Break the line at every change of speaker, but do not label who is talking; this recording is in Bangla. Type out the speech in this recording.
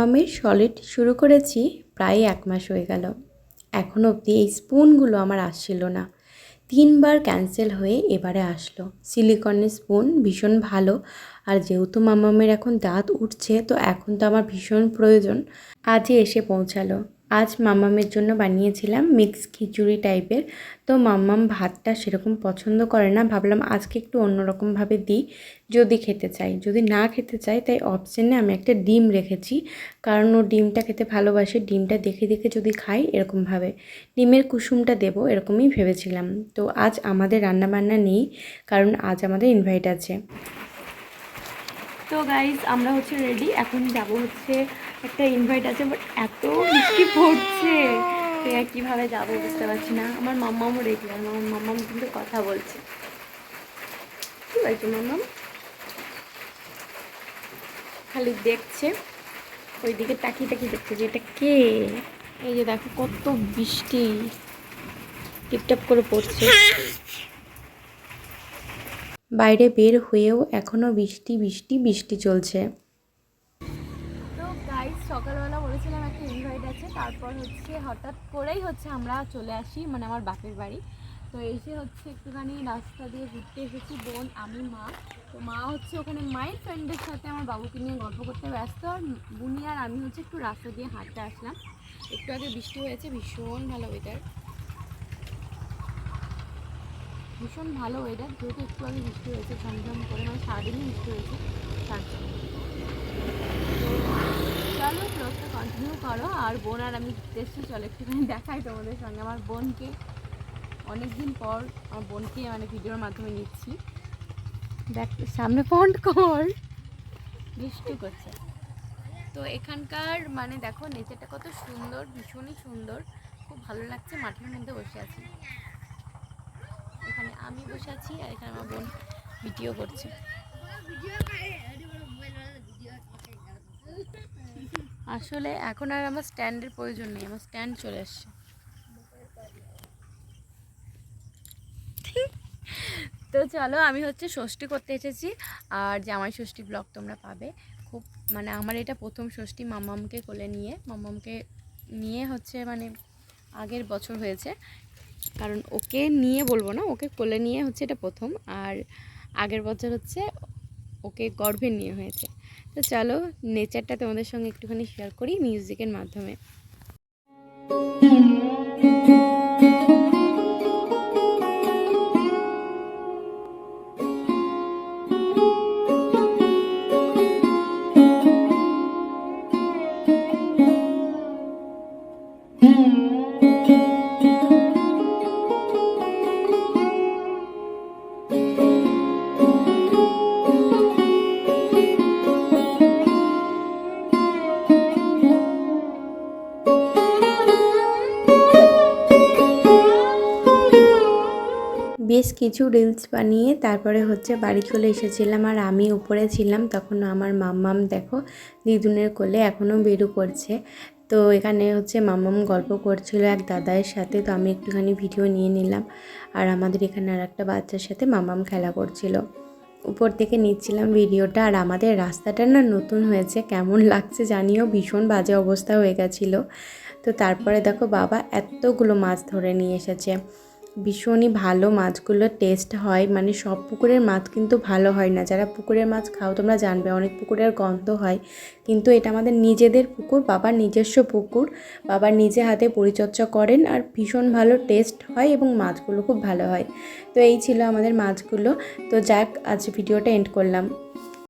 আগামী।
সলিড শুরু করেছি প্রায় এক মাস হয়ে গেল। এখন অবধি এই স্পুনগুলো আমার আসছিল না। তিনবার ক্যান্সেল হয়ে এবারে আসলো। সিলিকনের স্পুন ভীষণ ভালো। আর যেহেতু মামামের এখন দাঁত উঠছে, তো এখন তো আমার ভীষণ প্রয়োজন। আজই এসে পৌঁছালো। আজ মাম্মামের জন্য বানিয়েছিলাম মিক্স খিচুড়ি টাইপের। তো মাম্মাম ভাতটা সেরকম পছন্দ করে না। ভাবলাম আজকে একটু অন্যরকমভাবে দিই, যদি খেতে চাই। যদি না খেতে চাই, তাই অপশানে আমি একটা ডিম রেখেছি। কারণ ও ডিমটা খেতে ভালোবাসে। ডিমটা দেখে দেখে যদি খাই, এরকমভাবে। ডিমের কুসুমটা দেব, এরকমই ভেবেছিলাম। তো আজ আমাদের রান্নাবান্না নেই, কারণ আজ আমাদের ইনভাইট আছে। তো গাইজ আমরা হচ্ছে রেডি এখন যাব হচ্ছে একটা ইনভাইট আছে বাট এত বৃষ্টি পড়ছে। কীভাবে যাব বুঝতে পারছি না। আমার মাম্মামও রেডি আর আমার মাম্মাম কিন্তু কথা বলছে। কি বলছে মাম্মাম? খালি দেখছে। ওইদিকে তাকিয়ে তাকিয়ে দেখছে যে এটা কে? এই যে দেখো কত বৃষ্টি টিপটাপ করে পড়ছে। বাইরে বের হয়েও এখনও বৃষ্টি বৃষ্টি বৃষ্টি চলছে। তো সকালবেলা বলেছিলাম একটা ইনভাইট আছে, তারপর হচ্ছে হঠাৎ করেই হচ্ছে আমরা চলে আসি মানে আমার বাপের বাড়ি। তো এসে হচ্ছে একটুখানি রাস্তা দিয়ে ঘুরতে এসেছি, বোন, আমি, মা। তো মা হচ্ছে ওখানে মায়ের ফ্রেন্ডের সাথে আমার বাবুকে নিয়ে গল্প করতে ব্যস্ত, আর বুনি আর আমি হচ্ছে একটু রাস্তা দিয়ে হাঁটতে আসলাম। একটু আগে বৃষ্টি হয়েছে, ভীষণ ভালো ওয়েদার ভীষণ ভালো ওয়েদার যেহেতু একটু আগে বৃষ্টি হয়েছে, ঝমঝম করে মানে সারাদিনই বৃষ্টি হয়েছে, তার জন্য। চলো ব্লগটা কন্টিনিউ করো, আর বোন আর আমি এসেছি, চলো একটুখানি দেখাই তোমাদের সঙ্গে আমার বোনকে। অনেক দিন পর আমার বোনকে মানে ভিডিওর মাধ্যমে নিচ্ছি। দেখ, সামনে ফন্ট কর। বৃষ্টি করছে। তো এখানকার মানে দেখো, নেচারটা কত সুন্দর, ভীষণই সুন্দর। খুব ভালো লাগছে, মাঠের মধ্যে বসে আছি। আমি বসে আছি আর এখানে আমার বোন ভিডিও করছে। আসলে এখন আর আমার স্ট্যান্ডের প্রয়োজন নেই, আমার স্ট্যান্ড চলে আসছে। তো চলো, আমি হচ্ছে ষষ্ঠী করতে এসেছি, আর জামাই ষষ্ঠী ব্লগ তোমরা পাবে। খুব মানে আমার এটা প্রথম ষষ্ঠী মামামকে কোলে নিয়ে, মামামকে নিয়ে হচ্ছে মানে আগের বছর হয়েছে। কারণ ওকে নিয়ে বলব না, ওকে কোলে নিয়ে হচ্ছে এটা প্রথম। আর আগের বছর হচ্ছে ওকে গর্ভে নিয়ে হয়েছে। তো চলো নেচারটা তোমাদের সঙ্গে একটুখানি শেয়ার করি মিউজিকের মাধ্যমে। বেশ কিছু রিলস বানিয়ে তারপরে হচ্ছে বাড়ি চলে এসেছিলাম আর আমি উপরে ছিলাম, তখন আমার মাম্মাম দেখো দিদুনের কোলে এখনও বেরু করছে তো এখানে হচ্ছে মাম্মাম গল্প করছিল এক দাদায়ের সাথে, তো আমি একটুখানি ভিডিও নিয়ে নিলাম আর আমাদের এখানে আর একটা বাচ্চার সাথে মাম্মাম খেলা করছিল। উপর থেকে নিচ্ছিলাম ভিডিওটা আর আমাদের রাস্তাটা না নতুন হয়েছে, কেমন লাগছে জানিও, ভীষণ বাজে অবস্থা হয়ে গেছিল। তো তারপরে দেখো বাবা এতগুলো মাছ ধরে নিয়ে এসেছে। ভীষণই ভালো মাছগুলোর টেস্ট হয়। মানে সব পুকুরের মাছ কিন্তু ভালো হয় না। যারা পুকুরের মাছ খাও তোমরা জানবে, অনেক পুকুরের গন্ধ হয়। কিন্তু এটা আমাদের নিজেদের পুকুর, বাবার নিজস্ব পুকুর। বাবা নিজে হাতে পরিচর্যা করেন আর ভীষণ ভালো টেস্ট হয় এবং মাছগুলো খুব ভালো হয়। তো এই ছিল আমাদের মাছগুলো। তো যাক, আজ ভিডিওটা এন্ড করলাম।